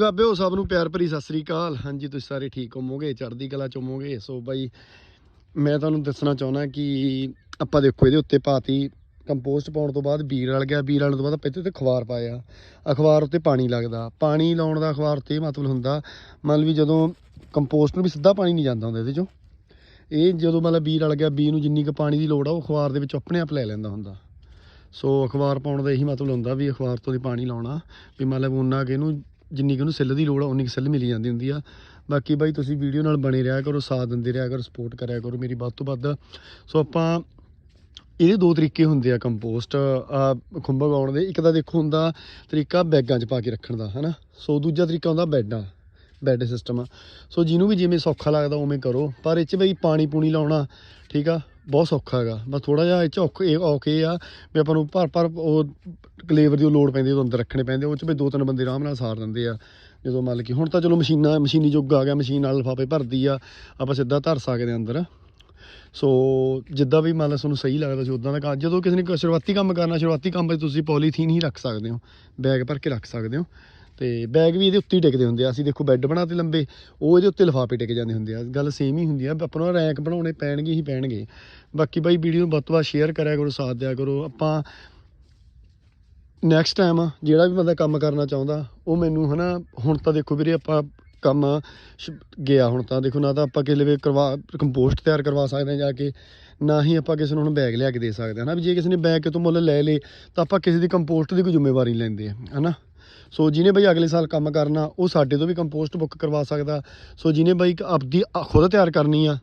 ਬਾਬਿਓ ਸਭ ਨੂੰ ਪਿਆਰ ਭਰੀ ਸਤਿ ਸ੍ਰੀ ਅਕਾਲ। ਹਾਂਜੀ, ਤੁਸੀਂ ਸਾਰੇ ਠੀਕ ਹੋਵੋਗੇ? ਚੜ੍ਹਦੀ ਕਲਾ ਚ ਹੋਵੋਗੇ? ਸੋ ਬਾਈ, ਮੈਂ ਤੁਹਾਨੂੰ ਦੱਸਣਾ ਚਾਹੁੰਦਾ ਕਿ ਆਪਾਂ ਦੇਖੋ, ਇਹਦੇ ਉੱਤੇ ਪਾਤੀ ਕੰਪੋਸਟ ਪਾਉਣ ਤੋਂ ਬਾਅਦ ਬੀਰ ਰਲ ਗਿਆ। ਬੀਰ ਰਲਣ ਤੋਂ ਬਾਅਦ ਪਿੱਛੇ ਤੇ ਅਖਬਾਰ ਪਾਇਆ। ਅਖਬਾਰ ਉੱਤੇ ਪਾਣੀ ਲੱਗਦਾ। ਪਾਣੀ ਲਾਉਣ ਦਾ ਅਖਬਾਰ ਉੱਤੇ ਇਹ ਮਤਲਬ ਹੁੰਦਾ, ਮੰਨ ਵੀ ਜਦੋਂ ਕੰਪੋਸਟ ਨੂੰ ਵੀ ਸਿੱਧਾ ਪਾਣੀ ਨਹੀਂ ਜਾਂਦਾ ਹੁੰਦਾ ਇਹਦੇ ਚੋਂ। ਇਹ ਜਦੋਂ ਮਤਲਬ ਬੀਰ ਰਲ ਗਿਆ ਬੀ ਨੂੰ ਜਿੰਨੀ ਕੁ ਪਾਣੀ ਦੀ ਲੋੜ ਆ, ਉਹ ਅਖਬਾਰ ਦੇ ਵਿੱਚ ਆਪਣੇ ਆਪ ਲੈ ਲੈਂਦਾ ਹੁੰਦਾ। ਸੋ ਅਖਬਾਰ ਪਾਉਣ ਦਾ ਇਹੀ ਮਤਲਬ ਹੁੰਦਾ ਵੀ ਅਖਬਾਰ ਤੋਂ ਦੀ ਪਾਣੀ ਲਾਉਣਾ, ਵੀ ਮਤਲਬ ਉਹਨਾਂ ਕਿ ਇਹਨੂੰ ਜਿੰਨੀ ਕੁ ਉਹਨੂੰ ਸਿੱਲ ਦੀ ਲੋੜ ਆ, ਉਨੀ ਕੁ ਸਿੱਲ ਮਿਲੀ ਜਾਂਦੀ ਹੁੰਦੀ ਆ। ਬਾਕੀ ਬਾਈ ਤੁਸੀਂ ਵੀਡੀਓ ਨਾਲ ਬਣੇ ਰਿਹਾ ਕਰੋ, ਸਾਥ ਦਿੰਦੇ ਰਿਹਾ ਕਰੋ ਸਪੋਰਟ ਕਰਿਆ ਕਰੋ ਮੇਰੀ ਵੱਧ ਤੋਂ ਵੱਧ। ਸੋ ਆਪਾਂ ਇਹਦੇ ਦੋ ਤਰੀਕੇ ਹੁੰਦੇ ਆ ਕੰਪੋਸਟ ਖੁੰਭ ਉਗਾਉਣ ਦੇ। ਇੱਕ ਤਾਂ ਦੇਖੋ ਹੁੰਦਾ ਤਰੀਕਾ ਬੈਗਾਂ 'ਚ ਪਾ ਕੇ ਰੱਖਣ ਦਾ, ਹਨਾ? ਸੋ ਦੂਜਾ ਤਰੀਕਾ ਹੁੰਦਾ ਬੈੱਡਾਂ, ਬੈੱਡ ਸਿਸਟਮ। ਆ ਸੋ ਜਿਹਨੂੰ ਵੀ ਜਿਵੇਂ ਸੌਖਾ ਲੱਗਦਾ ਉਵੇਂ ਕਰੋ, ਪਰ ਇਹ 'ਚ ਬਈ ਪਾਣੀ ਪੂਣੀ ਲਾਉਣਾ, ਠੀਕ ਆ? ਬਹੁਤ ਸੌਖਾ ਹੈਗਾ। ਬਸ ਥੋੜਾ ਜਿਹਾ ਇਹ 'ਚ ਔਖ ਇਹ ਔਖੇ ਆ ਵੀ ਆਪਾਂ ਨੂੰ ਭਰ ਭਰ ਉਹ ਲੇਬਰ ਦੀ ਉਹ ਲੋੜ ਪੈਂਦੀ ਉਹ ਅੰਦਰ ਰੱਖਣੇ ਪੈਂਦੇ ਉਹ 'ਚ ਵੀ ਦੋ ਤਿੰਨ ਬੰਦੇ ਆਰਾਮ ਨਾਲ ਸਾਰ ਦਿੰਦੇ ਆ। ਜਦੋਂ ਮੰਨ ਕਿ ਹੁਣ ਤਾਂ ਚਲੋ ਮਸ਼ੀਨਾਂ ਮਸ਼ੀਨੀ ਯੁੱਗ ਆ ਗਿਆ, ਮਸ਼ੀਨ ਨਾਲ ਲਿਫਾਫੇ ਭਰਦੀ ਆ, ਆਪਾਂ ਸਿੱਧਾ ਧਰ ਸਕਦੇ ਆ ਅੰਦਰ। ਸੋ ਜਿੱਦਾਂ ਵੀ ਮੰਨ ਲਓ ਤੁਹਾਨੂੰ ਸਹੀ ਲੱਗਦਾ ਸੀ ਉਦਾਂ ਦਾ ਕੰਮ ਜਦੋਂ ਕਿਸੇ ਨੇ ਕੋਈ ਸ਼ੁਰੂਆਤੀ ਕੰਮ ਕਰਨਾ, ਸ਼ੁਰੂਆਤੀ ਕੰਮ ਵਿੱਚ ਤੁਸੀਂ ਪੋਲੀਥੀਨ ਹੀ ਰੱਖ ਸਕਦੇ ਹੋ, ਬੈਗ ਭਰ ਕੇ ਰੱਖ ਸਕਦੇ ਹੋ। ਤੇ ਬੈਗ ਵੀ ਇਹਦੇ ਉੱਤੇ ਹੀ ਟਿਕਦੇ ਹੁੰਦੇ ਆ। ਅਸੀਂ ਦੇਖੋ ਬੈੱਡ ਬਣਾਤੇ ਲੰਬੇ, ਉਹ ਇਹਦੇ ਉੱਤੇ ਲਿਫਾਫੇ ਟਿਕ ਜਾਂਦੇ ਹੁੰਦੇ ਆ। ਗੱਲ ਸੇਮ ਹੀ ਹੁੰਦੀ ਆ। ਆਪਾਂ ਨੂੰ ਰੈਂਕ ਬਣਾਉਣੇ ਪੈਣਗੇ ਹੀ ਪੈਣਗੇ। ਬਾਕੀ ਬਾਈ ਵੀਡੀਓ ਨੂੰ ਵੱਧ ਤੋਂ ਵੱਧ ਸ਼ੇਅਰ ਕਰਿਆ ਕਰੋ, ਸਾਥ ਦਿਆ ਕਰੋ। ਆਪਾਂ ਨੈਕਸਟ ਟਾਈਮ ਜਿਹੜਾ ਵੀ ਬੰਦਾ ਕੰਮ ਕਰਨਾ ਚਾਹੁੰਦਾ, ਉਹ ਮੈਨੂੰ ਹਨਾ, ਹੁਣ ਤਾਂ ਦੇਖੋ ਵੀਰੇ ਆਪਾਂ ਕੰਮ ਸ਼- ਗਿਆ ਹੁਣ ਤਾਂ। ਦੇਖੋ ਨਾ ਤਾਂ ਆਪਾਂ ਕਿਸੇ ਵੇ ਕਰਵਾ ਕੰਪੋਸਟ ਤਿਆਰ ਕਰਵਾ ਸਕਦੇ ਹਾਂ ਜਾ ਕੇ, ਨਾ ਹੀ ਆਪਾਂ ਕਿਸੇ ਨੂੰ ਹੁਣ ਬੈਗ ਲਿਆ ਕੇ ਦੇ ਸਕਦੇ ਹਾਂ ਨਾ ਵੀ ਜੇ ਕਿਸੇ ਨੇ ਬੈਗ ਕਿਤੋਂ ਮੁੱਲ ਲੈ ਲੇ ਤਾਂ ਆਪਾਂ ਕਿਸੇ ਦੀ ਕੰਪੋਸਟ ਦੀ ਕੋਈ ਜ਼ਿੰਮੇਵਾਰੀ ਲੈਂਦੇ ਲੈਂਦੇ, ਹਨਾ? ਸੋ ਜਿਹਨੇ ਬਈ ਅਗਲੇ ਸਾਲ ਕੰਮ ਕਰਨਾ, ਉਹ ਸਾਡੇ ਤੋਂ ਵੀ ਕੰਪੋਸਟ ਬੁੱਕ ਕਰਵਾ ਸਕਦਾ। ਸੋ ਜਿਹਨੇ ਬਈ ਆਪਦੀ ਖੁਦ ਤਿਆਰ ਕਰਨੀ ਆ,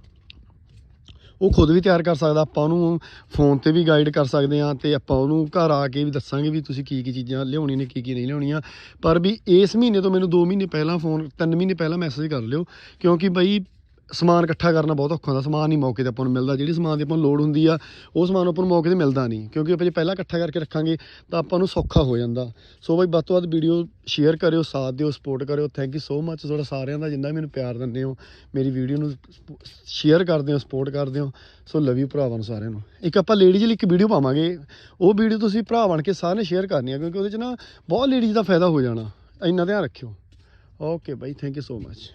ਉਹ ਖੁਦ ਵੀ ਤਿਆਰ ਕਰ ਸਕਦਾ। ਆਪਾਂ ਉਹਨੂੰ ਫੋਨ ਤੇ ਵੀ ਗਾਈਡ ਕਰ ਸਕਦੇ ਆ ਤੇ ਆਪਾਂ ਉਹਨੂੰ ਘਰ ਆ ਕੇ ਵੀ ਦੱਸਾਂਗੇ ਵੀ ਤੁਸੀਂ ਕੀ ਕੀ ਚੀਜ਼ਾਂ ਲਿਆਉਣੀਆਂ ਨੇ ਕੀ ਕੀ ਨਹੀਂ ਲਿਆਉਣੀਆਂ। ਪਰ ਵੀ ਇਸ ਮਹੀਨੇ ਤੋਂ ਮੈਨੂੰ 2 ਮਹੀਨੇ ਪਹਿਲਾਂ ਫੋਨ 3 ਮਹੀਨੇ ਪਹਿਲਾਂ ਮੈਸੇਜ ਕਰ ਲਿਓ, ਕਿਉਂਕਿ ਬਈ ਸਮਾਨ ਇਕੱਠਾ ਕਰਨਾ ਬਹੁਤ ਔਖਾ ਹੁੰਦਾ, ਸਮਾਨ ਨਹੀਂ ਮੌਕੇ ਤੇ ਆਪਾਂ ਨੂੰ ਮਿਲਦਾ, ਜਿਹੜੀ ਸਮਾਨ ਦੀ ਆਪਾਂ ਨੂੰ ਲੋੜ ਹੁੰਦੀ ਆ, ਉਹ ਸਮਾਨ ਆਪਾਂ ਨੂੰ ਮੌਕੇ ਤੇ ਮਿਲਦਾ ਨਹੀਂ, ਕਿਉਂਕਿ ਆਪਾਂ ਜੇ ਪਹਿਲਾਂ ਇਕੱਠਾ ਕਰਕੇ ਰੱਖਾਂਗੇ ਤਾਂ ਆਪਾਂ ਨੂੰ ਸੌਖਾ ਹੋ ਜਾਂਦਾ। ਸੋ ਬਈ ਵੱਧ ਤੋਂ ਵੱਧ ਵੀਡੀਓ ਸ਼ੇਅਰ ਕਰਿਓ, ਸਾਥ ਦਿਓ ਸਪੋਰਟ ਕਰਿਓ ਥੈਂਕ ਯੂ ਸੋ ਮੱਚ ਤੁਹਾਡਾ ਸਾਰਿਆਂ ਦਾ ਜਿੰਨਾ ਵੀ ਮੈਨੂੰ ਪਿਆਰ ਦਿੰਦੇ ਹੋ, ਮੇਰੀ ਵੀਡੀਓ ਨੂੰ ਸ਼ੇਅਰ ਕਰਦੇ ਹੋ ਸਪੋਰਟ ਕਰਦੇ ਹੋ, ਸੋ ਲਵ ਯੂ ਭਰਾਵਾਂ ਨੂੰ ਸਾਰਿਆਂ ਨੂੰ। ਇੱਕ ਆਪਾਂ ਲੇਡੀਜ਼ ਲਈ ਇੱਕ ਵੀਡੀਓ ਪਾਵਾਂਗੇ, ਉਹ ਵੀਡੀਓ ਤੁਸੀਂ ਭਰਾ ਬਣ ਕੇ ਸਾਰਿਆਂ ਨੇ ਸ਼ੇਅਰ ਕਰਨੀ ਆ, ਕਿਉਂਕਿ ਉਹਦੇ 'ਚ ਨਾ ਬਹੁਤ ਲੇਡੀਜ਼ ਦਾ ਫਾਇਦਾ ਹੋ ਜਾਣਾ, ਇੰਨਾ ਧਿਆਨ ਰੱਖਿਓ। Okay bye thank you so much